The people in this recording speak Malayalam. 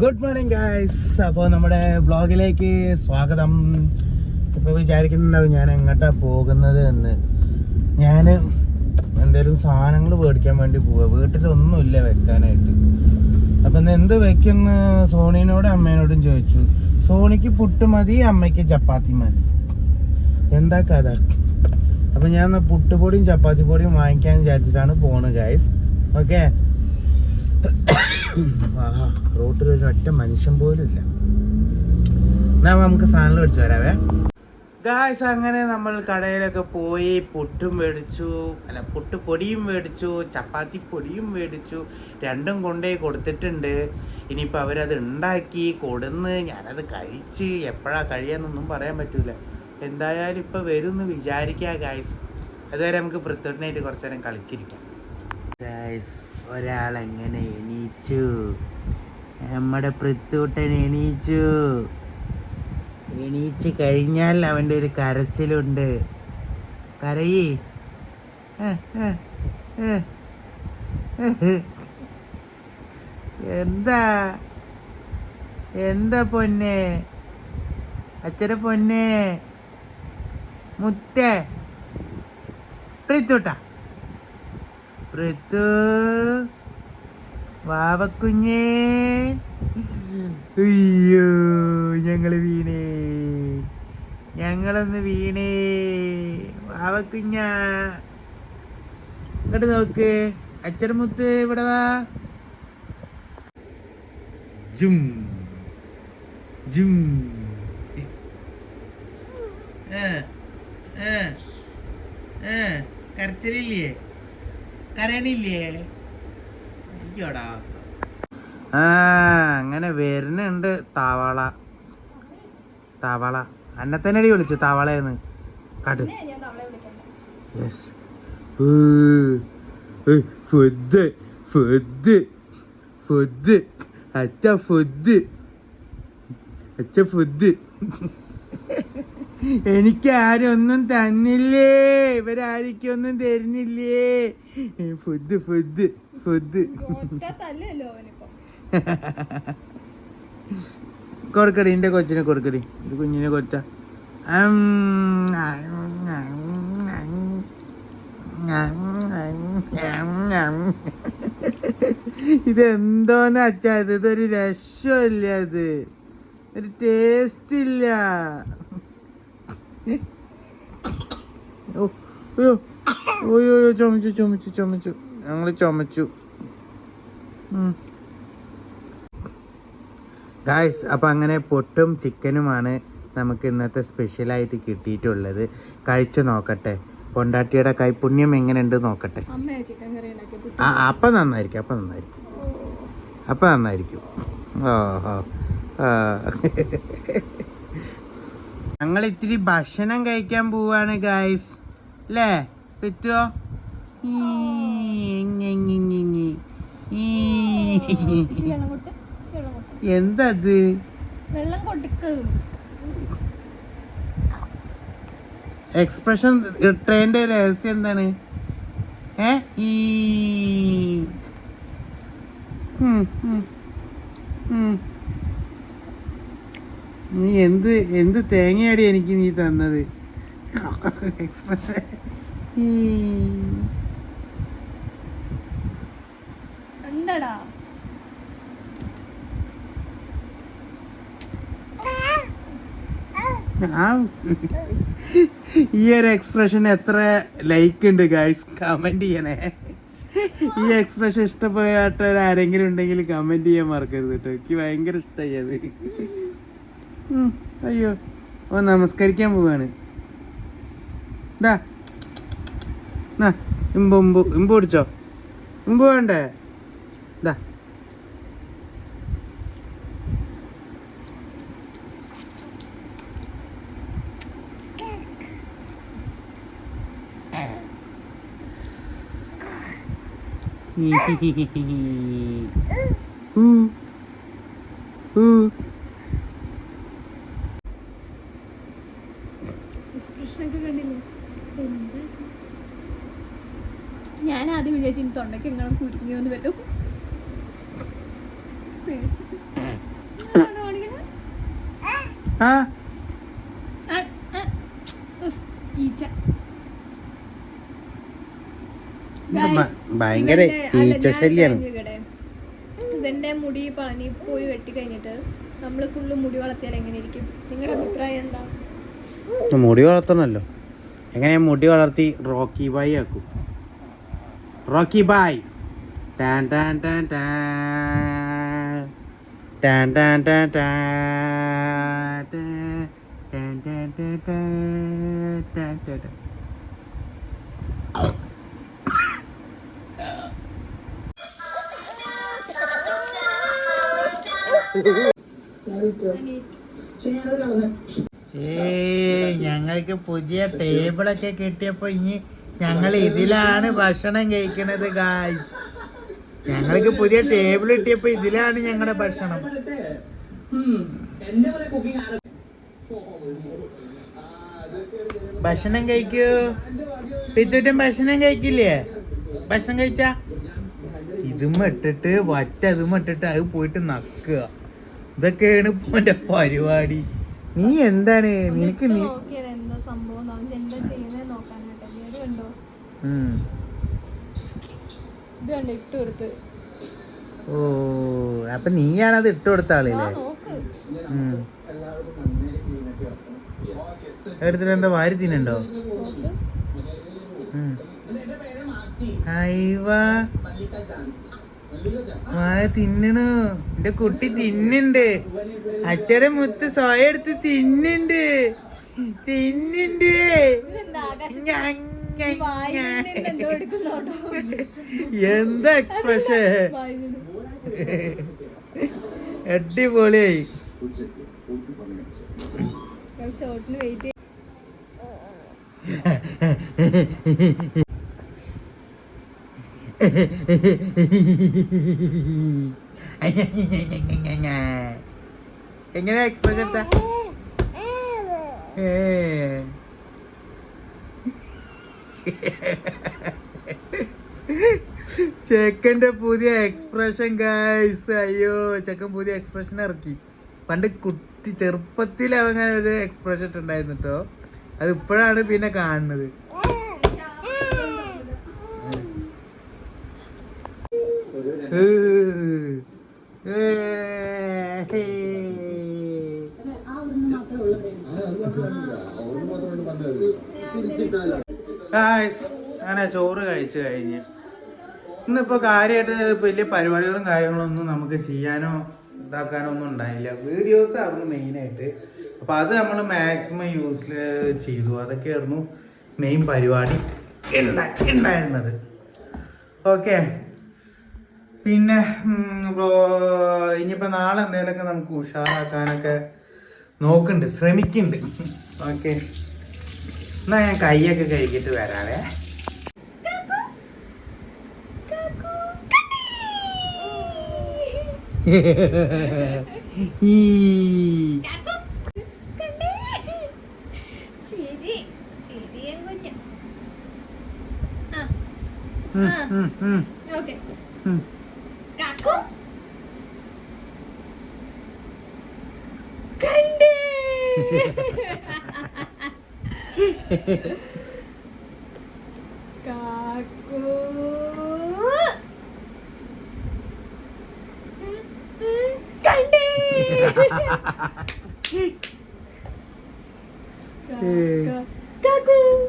ഗുഡ് മോർണിംഗ് ഗായ്സ് അപ്പോൾ നമ്മുടെ വ്ളോഗിലേക്ക് സ്വാഗതം. ഇപ്പോൾ വിചാരിക്കുന്നുണ്ടാവും ഞാൻ എങ്ങോട്ടാ പോകുന്നത് എന്ന്. ഞാൻ എന്തേലും സാധനങ്ങൾ മേടിക്കാൻ വേണ്ടി പോവുക വീട്ടിലൊന്നുമില്ല വെക്കാനായിട്ട്. അപ്പം ഇന്ന് എന്ത് വെക്കുന്ന? സോണിനോടും അമ്മേനോടും ചോദിച്ചു. സോണിക്ക് പുട്ട് മതി അമ്മയ്ക്ക് ചപ്പാത്തി മതി. എന്താ കഥ? അപ്പം ഞാൻ പുട്ടുപൊടിയും ചപ്പാത്തി പൊടിയും വാങ്ങിക്കാൻ വിചാരിച്ചിട്ടാണ് പോണ് ഗായ്സ് ഓക്കെ റോട്ടിൽ ഒരു ഒറ്റ മനുഷ്യൻ പോലും ഇല്ല എന്നാ നമുക്ക് സാധനം മേടിച്ചു വരാവേ. ഗായ്സ് അങ്ങനെ നമ്മൾ കടയിലൊക്കെ പോയി പുട്ടും മേടിച്ചു അല്ല പുട്ട് പൊടിയും മേടിച്ചു ചപ്പാത്തി പൊടിയും മേടിച്ചു രണ്ടും കൊണ്ടേ കൊടുത്തിട്ടുണ്ട്. ഇനിയിപ്പോൾ അവരത് ഉണ്ടാക്കി കൊടുന്ന് ഞാനത് കഴിച്ച് എപ്പോഴാണ് കഴിയാന്നൊന്നും പറയാൻ പറ്റൂല. എന്തായാലും ഇപ്പോൾ വരും എന്ന് വിചാരിക്കുക ഗായ്സ് അതുവരെ നമുക്ക് പൃഥ്വിനായിട്ട് കുറച്ച് നേരം കളിച്ചിരിക്കാം. ഗായ്സ് ഒരാൾ എങ്ങനെ എണീച്ചു? നമ്മുടെ പൃത്തൂട്ടൻ എണീച്ചു. എണീച്ച് കഴിഞ്ഞാൽ അവന്റെ ഒരു കരച്ചിലുണ്ട്. കരയി. എന്താ? എന്താ പൊന്നെ? അച്ഛന പൊന്നെ? മുത്തേ? പൃഥ്വട്ട? പൃഥു വാവക്കുഞ്ഞേ അയ്യോ ഞങ്ങൾ വീണേ. ഞങ്ങളൊന്ന് വീണേ. വാവക്കുഞ്ഞ ഇങ്ങോട്ട് നോക്ക്. അച്ചർമുത്ത് ഇവിടെ വാ. ജും. ജും. കരച്ചിലില്ലേ? കരയണില്ലേ ഇരിക്കോടാ. ആ അങ്ങനെ വരുന്നുണ്ട് താവാള. താവാള. അന്നെ തന്നെ അടി വിളിച്ചു താവാളയെന്ന് കാട്ട് യെസ് ഫുഡ് ഫുഡ് ഫുഡ് അച്ഛ ഫുഡ് അച്ഛ ഫുഡ് എനിക്ക് ആരും ഒന്നും തന്നില്ലേ? ഇവരാരിക്കും ഒന്നും തരുന്നില്ലേ? Food food food. കൊടുക്കടി എന്റെ കൊച്ചിനെ കൊടുക്കടി. ഇത് കുഞ്ഞിനെ കൊടുത്ത. ഇതെന്തോന്ന് അച്ഛാ ഇത്? ഇതൊരു രസമല്ലേ അത്. ഒരു ടേസ്റ്റ് ഇല്ല. ഓ അയ്യോ ചുമച്ചു ചുമച്ചു ചുമച്ചു ഞങ്ങൾ ചുമച്ചു. ഗായ്സ് അപ്പം അങ്ങനെ പൊട്ടും ചിക്കനുമാണ് നമുക്ക് ഇന്നത്തെ സ്പെഷ്യലായിട്ട് കിട്ടിയിട്ടുള്ളത് കഴിച്ചു നോക്കട്ടെ പൊണ്ടാട്ടിയുടെ കൈപുണ്യം എങ്ങനെയുണ്ട് നോക്കട്ടെ ആ അപ്പം നന്നായിരിക്കും അപ്പം നന്നായിരിക്കും അപ്പം നന്നായിരിക്കും ഓഹോ ഞങ്ങൾ ഇത്തിരി ഭക്ഷണം കഴിക്കാൻ പോവാണ് ഗായ്സ് അല്ലേ പറ്റുമോ എന്തത്? എക്സ്പ്രഷൻ കിട്ടേന്റെ രഹസ്യം എന്താണ്? ഏ? ഈ. ഉം, ഉം, ഉം. നീ എന്ത് എന്ത് തേങ്ങയാടി എനിക്ക് നീ തന്നത്? ഈ. എന്താടാ? ആ. ഈ ഒരു എക്സ്പ്രഷൻ എത്ര ലൈക്ക് ഉണ്ട് ഗൈസ് കമന്റ് ചെയ്യണേ. ഈ എക്സ്പ്രഷൻ ഇഷ്ടപ്പെട്ട ആരെങ്കിലും ഉണ്ടെങ്കിൽ കമന്റ് ചെയ്യാൻ മറക്കരുത് കേട്ടോ. എനിക്ക് ഭയങ്കര ഇഷ്ടമായി അത്. അയ്യോ ഓ നമസ്കരിക്കാൻ പോവാണ്. നാ, ഇമ്പു ഇമ്പു ഇമ്പു പിടിച്ചോ. ഇമ്പു വേണ്ടേ? ഹീ ഊ. ഊ. ഞാൻ ആദ്യം വിചാരിച്ചു ഇനി തൊണ്ടയ്ക്ക് എങ്ങനെ കുരുങ്ങിയോന്ന് വരും പേടിച്ചിട്ട്. ഈച്ച. ഭയങ്കര ഈച്ച ശല്യാണ്. ഇവന്റെ മുടി പണി പോയി വെട്ടി കഴിഞ്ഞിട്ട് നമ്മൾ ഫുള്ള് മുടി വളർത്തിയാൽ എങ്ങനെ ഇരിക്കും? നിങ്ങളുടെ അഭിപ്രായം എന്താ? മുടി വളർത്തണല്ലോ. എങ്ങനെയാ മുടി വളർത്തി റോക്കി ബായി ആക്കും? റോക്കി ബായ് ടാൻ ടാൻ ടാൻ ടാൻ ടാൻ ടാൻ ടാൻ ടാൻ. ഏയ് ഞങ്ങൾക്ക് പുതിയ ടേബിളൊക്കെ കിട്ടിയപ്പോ ഇനി ഞങ്ങൾ ഇതിലാണ് ഭക്ഷണം കഴിക്കണത് ഗായ്സ് ഞങ്ങൾക്ക് പുതിയ ടേബിൾ കിട്ടിയപ്പോ ഇതിലാണ് ഞങ്ങളുടെ ഭക്ഷണം. ഭക്ഷണം കഴിക്കൂ. പിറ്റേറ്റം ഭക്ഷണം കഴിക്കില്ലേ? ഭക്ഷണം കഴിച്ചാ? ഇതും ഇട്ടിട്ട് വറ്റ അതും ഇട്ടിട്ട് അത് പോയിട്ട് നക്കുക. ഇതൊക്കെയാണ് ഇപ്പൊ പരിപാടി. നീ എന്താണ്? നിനക്ക് നീ സംഭവം അവൻ എന്താ ചെയ്യുന്നത് നോക്കാനായിട്ട് ഇത് കണ്ടോ? ഉം. ഇത് കണ്ടോ? ഇട്ട് കൊടുത്ത്. ഓ അപ്പൊ നീയാണത് ഇട്ട് കൊടുത്ത ആളില്ലേ. എടുത്തിട്ട് എന്താ വാരി തിന്നുണ്ടോ? തിന്നണു. എന്റെ കുട്ടി തിന്നുണ്ട്. അച്ഛടെ മുത്ത് സ്വയം എടുത്ത് തിന്നുണ്ട്. തിന്നിണ്ട്. എന്താ എക്സ്പ്രഷൻ? അടിപൊളിയായി. എങ്ങനെ എക്സ്പ്രഷൻ എടുത്താ? ചെക്കന്റെ പുതിയ എക്സ്പ്രഷൻ ഗായ്സ് അയ്യോ ചെക്കൻ പുതിയ എക്സ്പ്രഷൻ ഇറക്കി. പണ്ട് കുട്ടി ചെറുപ്പത്തിൽ അവങ്ങനെ ഒരു എക്സ്പ്രഷൻ ഇട്ടുണ്ടായിരുന്നു കേട്ടോ അത് ഇപ്പോഴാണ് പിന്നെ കാണുന്നത്. അങ്ങനെ ചോറ് കഴിച്ചു കഴിഞ്ഞ്. ഇന്നിപ്പോൾ കാര്യമായിട്ട് വലിയ പരിപാടികളും കാര്യങ്ങളൊന്നും നമുക്ക് ചെയ്യാനോ ഇതാക്കാനോ ഒന്നും ഉണ്ടായില്ല. വീഡിയോസ് ആയിരുന്നു മെയിനായിട്ട് അപ്പോൾ അത് നമ്മൾ മാക്സിമം യൂസ് ചെയ്തു. അതൊക്കെയായിരുന്നു മെയിൻ പരിപാടി ഉണ്ടാ- ഉണ്ടായിരുന്നത് ഓക്കെ പിന്നെ ഇനിയിപ്പോൾ നാളെ എന്തെങ്കിലുമൊക്കെ നമുക്ക് ഉഷാറാക്കാനൊക്കെ നോക്കുന്നുണ്ട് ശ്രമിക്കുന്നുണ്ട് ഓക്കെ. എന്നാ ഞാൻ കൈയൊക്കെ കഴുകിയിട്ട് വരാവേ. ഓക്കെ. かっこかんでーえー、かっこ